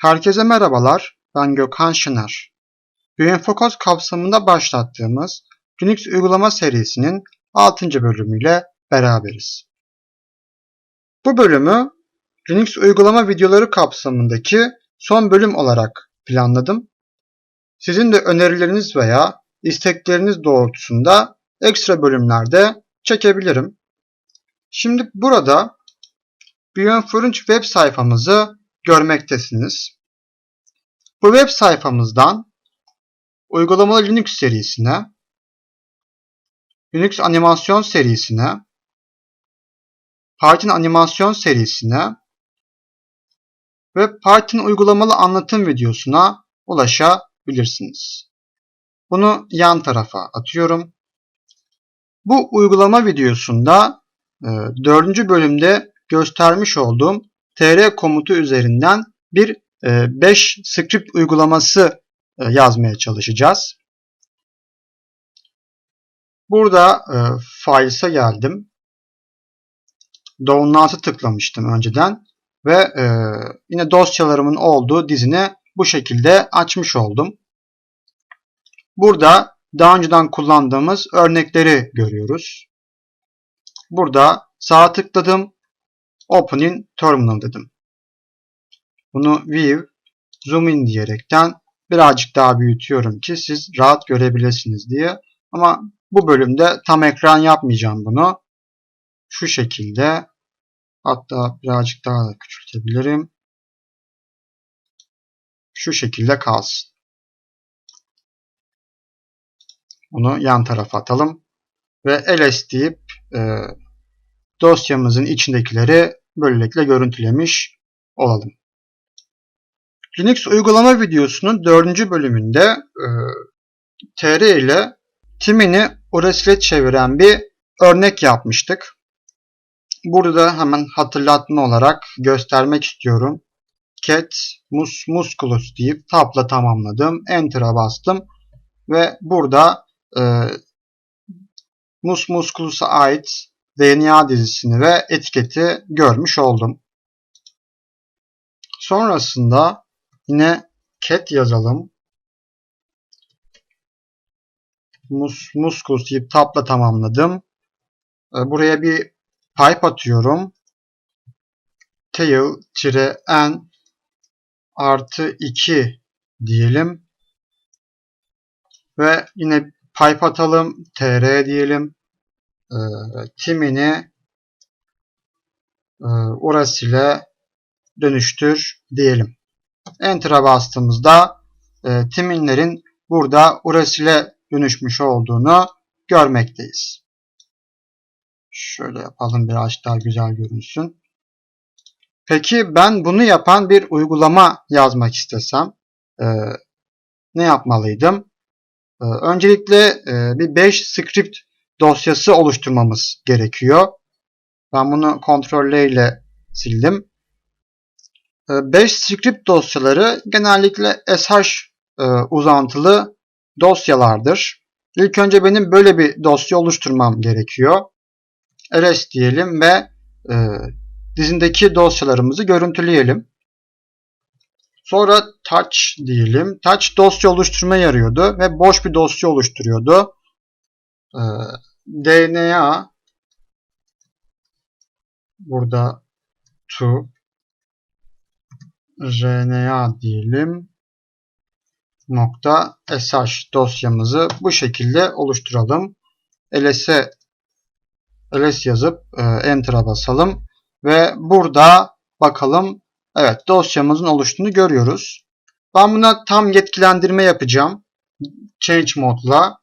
Herkese merhabalar, ben Gökhan Şınar. Bioinfocus kapsamında başlattığımız Linux uygulama serisinin 6. bölümüyle beraberiz. Bu bölümü Linux uygulama videoları kapsamındaki son bölüm olarak planladım. Sizin de önerileriniz veya istekleriniz doğrultusunda ekstra bölümlerde çekebilirim. Şimdi burada Bioinforunç web sayfamızı görmektesiniz. Bu web sayfamızdan uygulamalı Linux serisine, Linux animasyon serisine, Python animasyon serisine ve Python uygulamalı anlatım videosuna ulaşabilirsiniz. Bunu yan tarafa atıyorum. Bu uygulama videosunda e, dördüncü bölümde göstermiş olduğum tr komutu üzerinden bir 5 script uygulaması e, yazmaya çalışacağız. Burada e, Files'a geldim. Download'a tıklamıştım önceden ve e, yine dosyalarımın olduğu dizine bu şekilde açmış oldum. Burada daha önceden kullandığımız örnekleri görüyoruz. Burada sağ tıkladım. Open in Terminal dedim. Bunu View, Zoom in diyerekten birazcık daha büyütüyorum ki siz rahat görebilirsiniz diye. Ama bu bölümde tam ekran yapmayacağım bunu. Şu şekilde hatta birazcık daha da küçültebilirim. Şu şekilde kalsın. Bunu yan tarafa atalım. Ve ls deyip e, dosyamızın içindekileri böylelikle görüntülemiş olalım. Linux uygulama videosunun dördüncü bölümünde e, TR ile timini Uraslet çeviren bir örnek yapmıştık. Burada hemen hatırlatma olarak göstermek istiyorum. Cat mus musculus deyip tabla tamamladım. Enter'a bastım. Ve burada e, mus musculus'a ait DNA dizisini ve etiketi görmüş oldum. Sonrasında yine cat yazalım. Mus, muskus deyip tabla tamamladım. Ee, buraya bir pipe atıyorum. Tail n artı 2 diyelim. Ve yine pipe atalım. tr diyelim e, timini e, orası ile dönüştür diyelim. Enter'a bastığımızda e, timinlerin burada orası ile dönüşmüş olduğunu görmekteyiz. Şöyle yapalım biraz daha güzel görünsün. Peki ben bunu yapan bir uygulama yazmak istesem e, ne yapmalıydım? E, öncelikle e, bir 5 script dosyası oluşturmamız gerekiyor. Ben bunu kontrolle ile sildim. 5 ee, script dosyaları genellikle SH e, uzantılı dosyalardır. İlk önce benim böyle bir dosya oluşturmam gerekiyor. ls diyelim ve e, dizindeki dosyalarımızı görüntüleyelim. Sonra touch diyelim. Touch dosya oluşturma yarıyordu ve boş bir dosya oluşturuyordu. Ee, DNA burada to RNA diyelim nokta sh dosyamızı bu şekilde oluşturalım. ls'e ls yazıp e, enter'a basalım ve burada bakalım evet dosyamızın oluştuğunu görüyoruz. Ben buna tam yetkilendirme yapacağım. Change modla.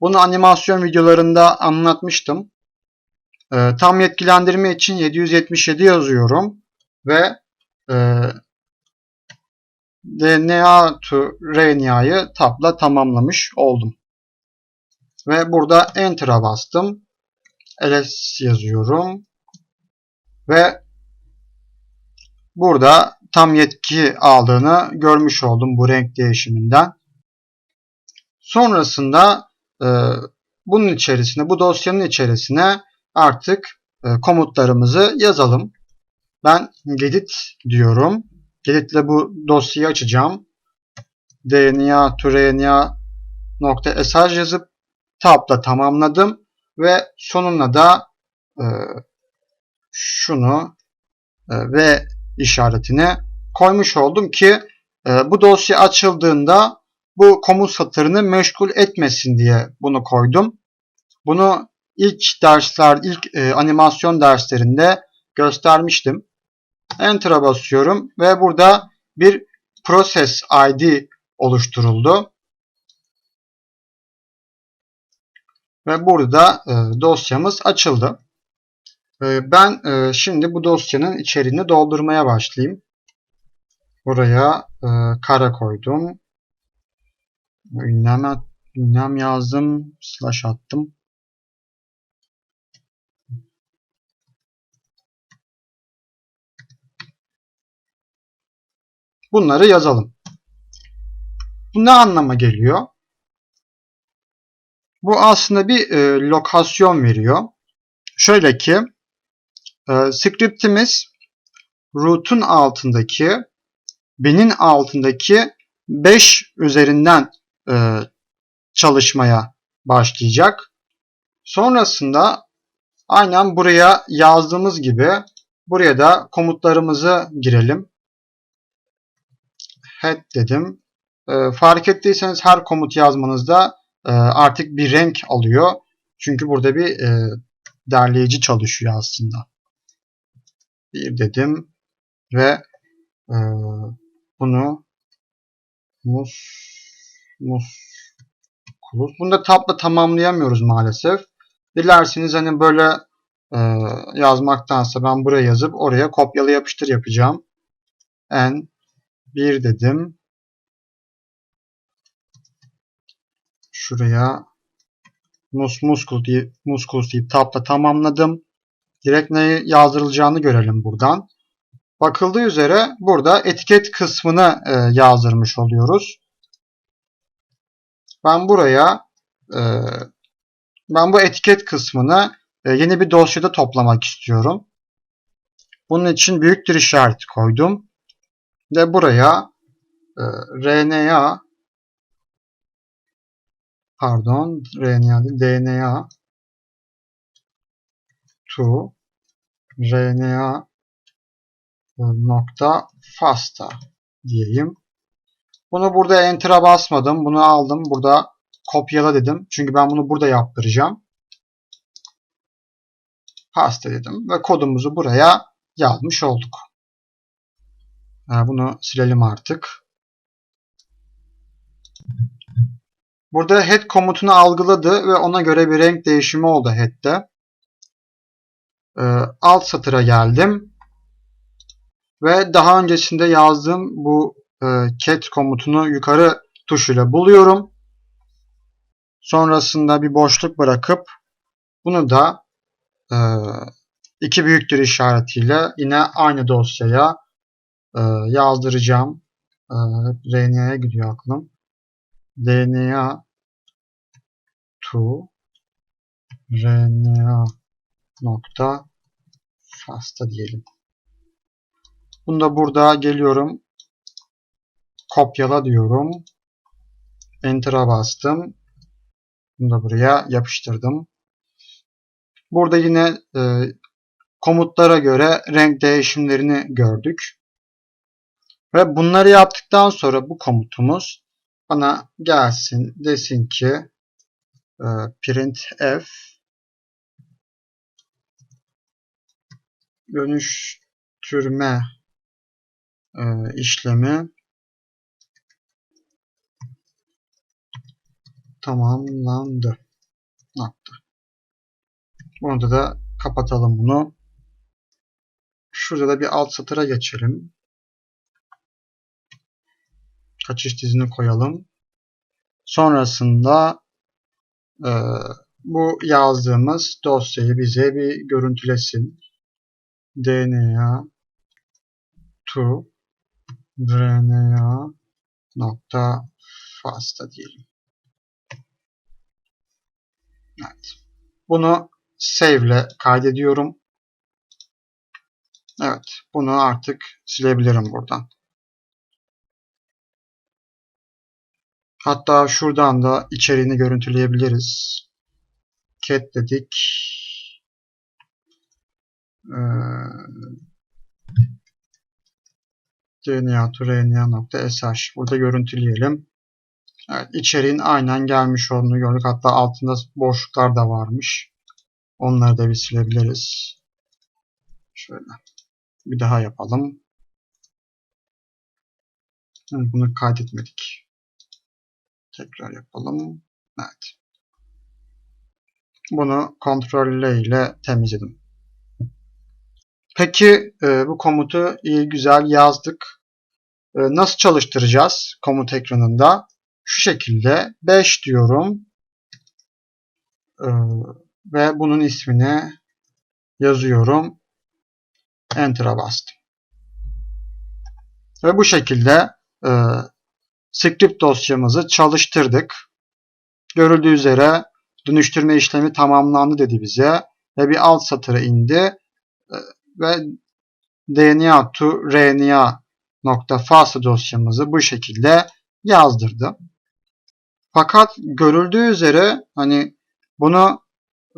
Bunu animasyon videolarında anlatmıştım. E, tam yetkilendirme için 777 yazıyorum ve e, DNA to RNA'yı tabla tamamlamış oldum. Ve burada Enter'a bastım. ls yazıyorum. Ve burada tam yetki aldığını görmüş oldum bu renk değişiminden. Sonrasında e, bunun içerisine, bu dosyanın içerisine artık e, komutlarımızı yazalım. Ben gedit diyorum Gelitle bu dosyayı açacağım. DNA to RNA nokta SH yazıp tabla tamamladım ve sonuna da e, şunu e, ve işaretini koymuş oldum ki e, bu dosya açıldığında bu komut satırını meşgul etmesin diye bunu koydum. Bunu ilk dersler, ilk e, animasyon derslerinde göstermiştim. Enter'a basıyorum ve burada bir Process ID oluşturuldu. Ve burada e, dosyamız açıldı. E, ben e, şimdi bu dosyanın içeriğini doldurmaya başlayayım. Buraya kare koydum. Ünlem, ünlem yazdım. Slash attım. Bunları yazalım. Bu ne anlama geliyor? Bu aslında bir e, lokasyon veriyor. Şöyle ki e, scriptimiz root'un altındaki binin altındaki 5 üzerinden e, çalışmaya başlayacak. Sonrasında aynen buraya yazdığımız gibi buraya da komutlarımızı girelim. Head dedim. E, fark ettiyseniz her komut yazmanızda e, artık bir renk alıyor. Çünkü burada bir e, derleyici çalışıyor aslında. Bir dedim ve e, bunu mus mus kulus. Bunu da tabla tamamlayamıyoruz maalesef. Dilerseniz hani böyle e, yazmaktansa ben buraya yazıp oraya kopyala yapıştır yapacağım. N 1 dedim. Şuraya mus muskul diye muskulus deyip tabla tamamladım. Direkt ne yazdırılacağını görelim buradan. Bakıldığı üzere burada etiket kısmını e, yazdırmış oluyoruz. Ben buraya e, ben bu etiket kısmını e, yeni bir dosyada toplamak istiyorum. Bunun için büyüktür işareti koydum. Ve buraya e, RNA pardon RNA değil DNA to RNA nokta fasta diyeyim. Bunu burada enter'a basmadım. Bunu aldım. Burada kopyala dedim. Çünkü ben bunu burada yaptıracağım. Pasta dedim. Ve kodumuzu buraya yazmış olduk. Bunu silelim artık. Burada head komutunu algıladı ve ona göre bir renk değişimi oldu head'de. Alt satıra geldim. Ve daha öncesinde yazdığım bu e, cat komutunu yukarı tuşuyla buluyorum. Sonrasında bir boşluk bırakıp bunu da e, iki büyüktür işaretiyle yine aynı dosyaya e, yazdıracağım. E, RNA'ya gidiyor aklım. DNA to RNA nokta fasta diyelim. Bunu da burada geliyorum. Kopyala diyorum. Enter'a bastım. Bunu da buraya yapıştırdım. Burada yine e, komutlara göre renk değişimlerini gördük. Ve bunları yaptıktan sonra bu komutumuz bana gelsin desin ki e, print f dönüştürme e, işlemi tamamlandı. Nokta. Burada da kapatalım bunu. Şurada da bir alt satıra geçelim. Kaçış dizini koyalım. Sonrasında e, bu yazdığımız dosyayı bize bir görüntülesin. DNA to nokta fasta diyelim. Evet. Bunu save ile kaydediyorum. Evet. Bunu artık silebilirim buradan. Hatta şuradan da içeriğini görüntüleyebiliriz. Cat dedik. Ee, DNA to RNA.sh burada görüntüleyelim. Evet, içeriğin aynen gelmiş olduğunu gördük. Hatta altında boşluklar da varmış. Onları da bir silebiliriz. Şöyle. Bir daha yapalım. Bunu kaydetmedik. Tekrar yapalım. Evet. Bunu Ctrl L ile temizledim. Peki e, bu komutu iyi güzel yazdık. E, nasıl çalıştıracağız komut ekranında? Şu şekilde 5 diyorum. E, ve bunun ismini yazıyorum. Enter'a bastım. Ve bu şekilde script dosyamızı çalıştırdık. Görüldüğü üzere dönüştürme işlemi tamamlandı dedi bize. Ve bir alt satıra indi. E, ve DNA to RNA nokta FASTA dosyamızı bu şekilde yazdırdı. Fakat görüldüğü üzere hani bunu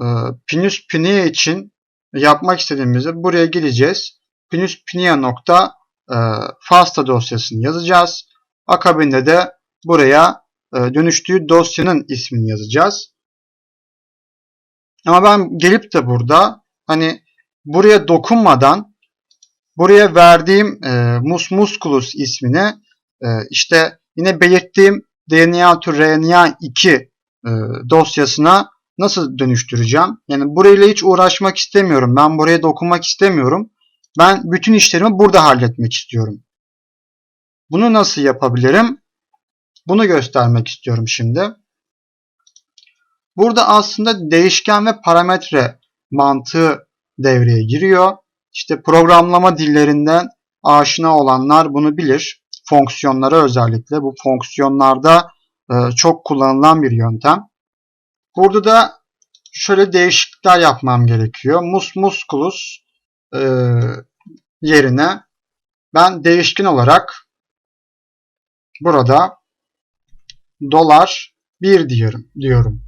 e, Pinus Pinia için yapmak istediğimizde buraya gideceğiz. Pinus Pinia nokta e, FASTA dosyasını yazacağız. Akabinde de buraya e, dönüştüğü dosyanın ismini yazacağız. Ama ben gelip de burada hani buraya dokunmadan buraya verdiğim e, mus musculus ismini e, işte yine belirttiğim DNA to RNA 2 e, dosyasına nasıl dönüştüreceğim? Yani burayla hiç uğraşmak istemiyorum. Ben buraya dokunmak istemiyorum. Ben bütün işlerimi burada halletmek istiyorum. Bunu nasıl yapabilirim? Bunu göstermek istiyorum şimdi. Burada aslında değişken ve parametre mantığı devreye giriyor. İşte programlama dillerinden aşina olanlar bunu bilir. Fonksiyonlara özellikle bu fonksiyonlarda e, çok kullanılan bir yöntem. Burada da şöyle değişiklikler yapmam gerekiyor. Mus musculus e, yerine ben değişken olarak burada dolar 1 diyorum. diyorum.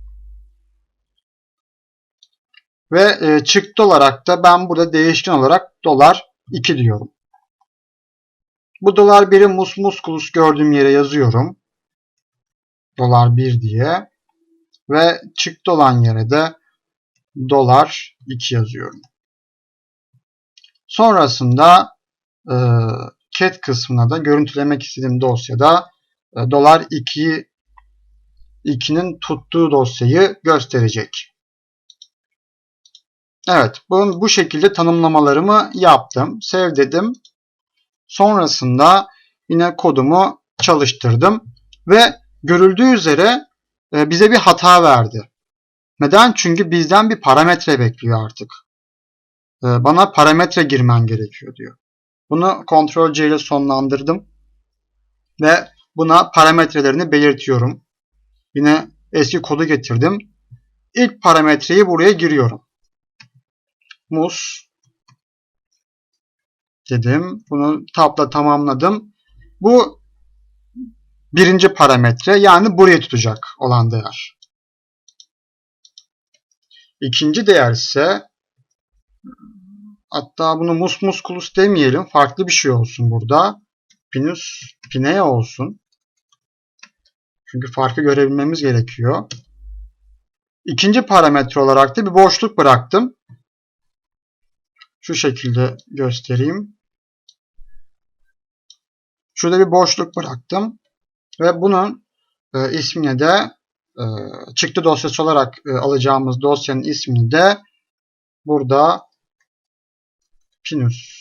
Ve e, çıktı olarak da ben burada değişken olarak dolar 2 diyorum. Bu dolar 1'i mus musculus gördüğüm yere yazıyorum. Dolar 1 diye. Ve çıktı olan yere de dolar 2 yazıyorum. Sonrasında e, cat kısmına da görüntülemek istediğim dosyada e, dolar 2 2'nin tuttuğu dosyayı gösterecek. Evet, bu, bu şekilde tanımlamalarımı yaptım. Sev dedim. Sonrasında yine kodumu çalıştırdım ve görüldüğü üzere e, bize bir hata verdi. Neden? Çünkü bizden bir parametre bekliyor artık. E, bana parametre girmen gerekiyor diyor. Bunu Ctrl C ile sonlandırdım ve buna parametrelerini belirtiyorum. Yine eski kodu getirdim. İlk parametreyi buraya giriyorum mus dedim. Bunu tabla tamamladım. Bu birinci parametre yani buraya tutacak olan değer. İkinci değer ise hatta bunu mus musculus demeyelim. Farklı bir şey olsun burada. Pinus pinea olsun. Çünkü farkı görebilmemiz gerekiyor. İkinci parametre olarak da bir boşluk bıraktım şu şekilde göstereyim. Şurada bir boşluk bıraktım. Ve bunun e, ismini de e, çıktı dosyası olarak e, alacağımız dosyanın ismini de burada Pinus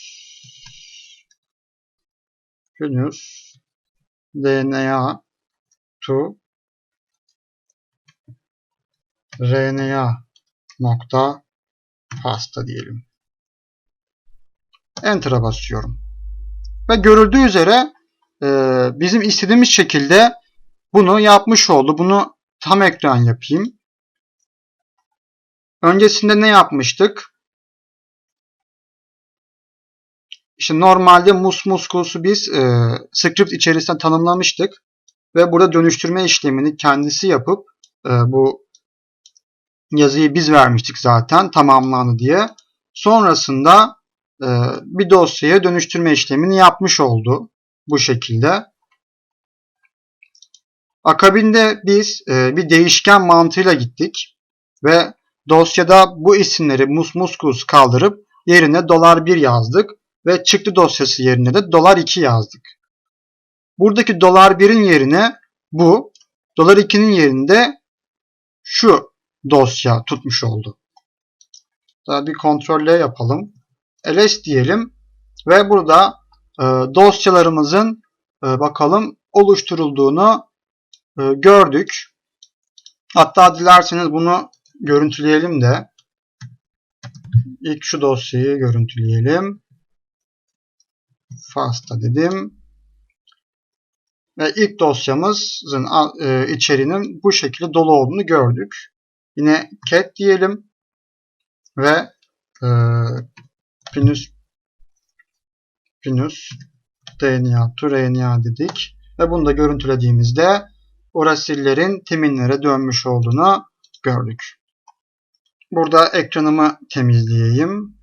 Pinus DNA to RNA nokta pasta diyelim. Enter'a basıyorum. Ve görüldüğü üzere e, bizim istediğimiz şekilde bunu yapmış oldu. Bunu tam ekran yapayım. Öncesinde ne yapmıştık? İşte normalde mus muskulusu biz e, script içerisinde tanımlamıştık. ve burada dönüştürme işlemini kendisi yapıp e, bu yazıyı biz vermiştik zaten tamamlandı diye. Sonrasında e, bir dosyaya dönüştürme işlemini yapmış oldu bu şekilde. Akabinde biz e, bir değişken mantığıyla gittik ve dosyada bu isimleri mus muskus kaldırıp yerine dolar 1 yazdık ve çıktı dosyası yerine de dolar 2 yazdık. Buradaki dolar 1'in yerine bu, dolar 2'nin yerinde şu dosya tutmuş oldu. Daha bir kontrolle yapalım. ls diyelim ve burada e, dosyalarımızın e, bakalım oluşturulduğunu e, gördük. Hatta dilerseniz bunu görüntüleyelim de ilk şu dosyayı görüntüleyelim. FASTA dedim. Ve ilk dosyamızın e, içeriğinin bu şekilde dolu olduğunu gördük. Yine cat diyelim ve e, pinus pinus dna to rna dedik. Ve bunu da görüntülediğimizde uracillerin timinlere dönmüş olduğunu gördük. Burada ekranımı temizleyeyim.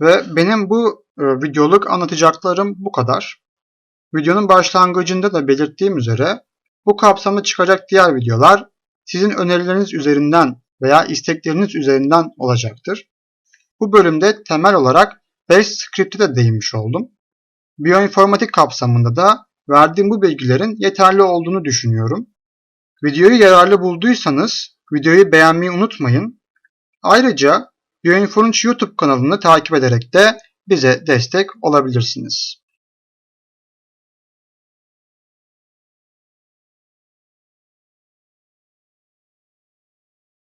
Ve benim bu videoluk anlatacaklarım bu kadar. Videonun başlangıcında da belirttiğim üzere bu kapsamda çıkacak diğer videolar sizin önerileriniz üzerinden veya istekleriniz üzerinden olacaktır. Bu bölümde temel olarak Bash Script'e de değinmiş oldum. Biyoinformatik kapsamında da verdiğim bu bilgilerin yeterli olduğunu düşünüyorum. Videoyu yararlı bulduysanız videoyu beğenmeyi unutmayın. Ayrıca Bioinfor'un YouTube kanalını takip ederek de bize destek olabilirsiniz.